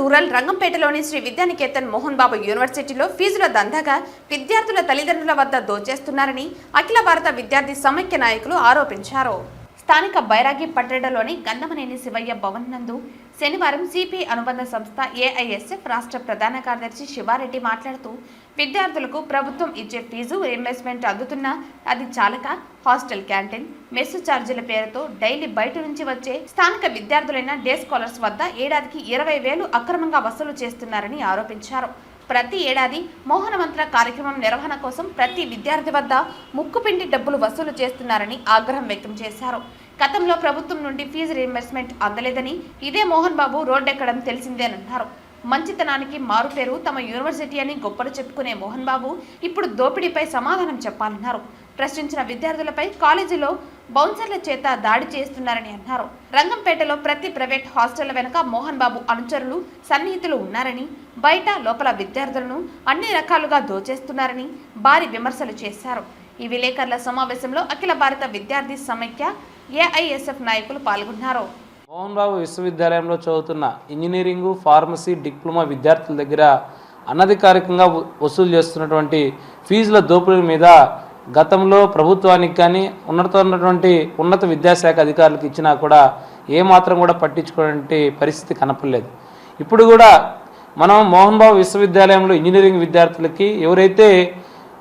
Rural రంగంపేటలోని శ్రీ విద్యానికేతన్ మోహన్ బాబు యూనివర్సిటీలో ఫీజుల దందాగా విద్యార్థుల తల్లిదండ్రుల వద్ద దోచేస్తున్నారని అఖిల భారత విద్యార్థి సమైక్య నాయకులు ఆరోపించారు. స్థానిక బైరాగి పట్టణంలోని గంధమనేని శివయ్య భవన్ నందు శనివారం సిపి అనుబంధ సంస్థ ఏఐఎస్ఎఫ్ రాష్ట్ర ప్రధాన కార్యదర్శి శివారెడ్డి మాట్లాడుతూ విద్యార్థులకు ప్రభుత్వం ఇచ్చే ఫీజు రీయింబర్స్మెంట్ అందుతున్నా అది చాలక హాస్టల్ క్యాంటీన్ మెస్సు ఛార్జీల పేరుతో డైలీ బయట నుంచి వచ్చే స్థానిక విద్యార్థులైన డే స్కాలర్స్ వద్ద ఏడాదికి ఇరవై వేలు అక్రమంగా వసూలు చేస్తున్నారని ఆరోపించారు. ప్రతి ఏడాది మోహనమంత్ర కార్యక్రమం నిర్వహణ కోసం ప్రతి విద్యార్థి వద్ద ముక్కుపిండి డబ్బులు వసూలు చేస్తున్నారని ఆగ్రహం వ్యక్తం చేశారు. గతంలో ప్రభుత్వం నుండి ఫీజు రీయింబర్స్మెంట్ అందలేదని ఇదే మోహన్ బాబు రోడ్డెక్కడం తెలిసిందేనన్నారు మంచితనానికి మారుపేరు తమ యూనివర్సిటీ అని గొప్పలు చెప్పుకునే మోహన్ బాబు ఇప్పుడు దోపిడీపై సమాధానం చెప్పాలన్నారు. ప్రశ్నించిన విద్యార్థులపై కాలేజీలో బౌన్సర్ల చేత దాడి చేస్తున్నారని అన్నారు. రంగంపేటలో ప్రతి ప్రైవేట్ హాస్టళ్ళ వెనుక మోహన్ బాబు అనుచరులు సన్నిహితులు ఉన్నారని బయట లోపల విద్యార్థులను అన్ని రకాలుగా దోచేస్తున్నారని భారీ విమర్శలు చేశారు. ఈ విలేకరుల సమావేశంలో అఖిల భారత విద్యార్థి సమైక్య ఏఐఎస్ఎఫ్ నాయకులు పాల్గొన్నారు. మోహన్ బాబు విశ్వవిద్యాలయంలో చదువుతున్న ఇంజనీరింగు ఫార్మసీ డిప్లొమా విద్యార్థుల దగ్గర అనధికారికంగా వసూలు చేస్తున్నటువంటి ఫీజుల దోపిడీ మీద గతంలో ప్రభుత్వానికి కానీ ఉన్నతమైనటువంటి ఉన్నత విద్యాశాఖ అధికారులకు ఇచ్చినా కూడా ఏమాత్రం కూడా పట్టించుకునే పరిస్థితి కనపడలేదు. ఇప్పుడు కూడా మనం మోహన్ బాబు విశ్వవిద్యాలయంలో ఇంజనీరింగ్ విద్యార్థులకి ఎవరైతే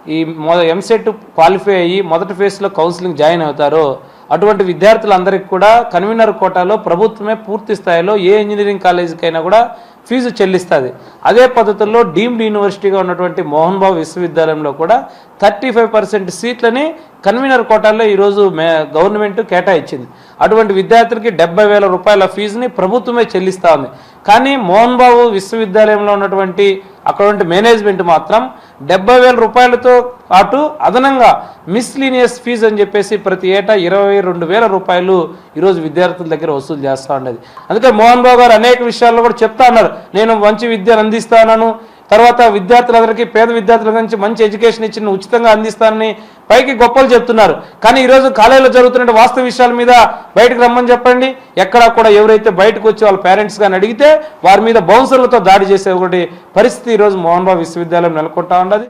ఈ మొ ఎంసెట్ క్వాలిఫై అయ్యి మొదటి ఫేజ్లో కౌన్సిలింగ్ జాయిన్ అవుతారో అటువంటి విద్యార్థులందరికీ కూడా కన్వీనర్ కోటాలో ప్రభుత్వమే పూర్తి స్థాయిలో ఏ ఇంజనీరింగ్ కాలేజీకైనా కూడా ఫీజు చెల్లిస్తుంది. అదే పద్ధతుల్లో డీమ్డ్ యూనివర్సిటీగా ఉన్నటువంటి మోహన్ బాబు విశ్వవిద్యాలయంలో కూడా థర్టీ ఫైవ్ పర్సెంట్ సీట్లని కన్వీనర్ కోటాల్లో ఈరోజు మే గవర్నమెంట్ కేటాయించింది. అటువంటి విద్యార్థులకి డెబ్బై వేల రూపాయల ఫీజుని ప్రభుత్వమే చెల్లిస్తూ ఉంది. కానీ మోహన్ బాబు విశ్వవిద్యాలయంలో ఉన్నటువంటి అక్కడ ఉంటే మేనేజ్మెంట్ మాత్రం డెబ్బై వేల రూపాయలతో పాటు అదనంగా మిస్లీనియస్ ఫీజు అని చెప్పేసి ప్రతి ఏటా ఇరవై రెండు వేల రూపాయలు ఈరోజు విద్యార్థుల దగ్గర వసూలు చేస్తూ ఉండేది. అందుకే మోహన్ బాబు గారు అనేక విషయాల్లో కూడా చెప్తా ఉన్నారు. నేను మంచి విద్యను అందిస్తానను. తర్వాత విద్యార్థులందరికీ పేద విద్యార్థుల గురించి మంచి ఎడ్యుకేషన్ ఇచ్చి ఉచితంగా అందిస్తానని పైకి గొప్పలు చెప్తున్నారు. కానీ ఈరోజు కాలేజీలో జరుగుతున్న వాస్తవ విషయాల మీద బయటకు రమ్మని చెప్పండి. ఎక్కడా కూడా ఎవరైతే బయటకు వచ్చి వాళ్ళ పేరెంట్స్ కానీ అడిగితే వారి మీద బౌన్సర్లతో దాడి చేసే ఒకటి పరిస్థితి ఈరోజు మోహన్ బాబు విశ్వవిద్యాలయం నెలకొంటా ఉన్నది.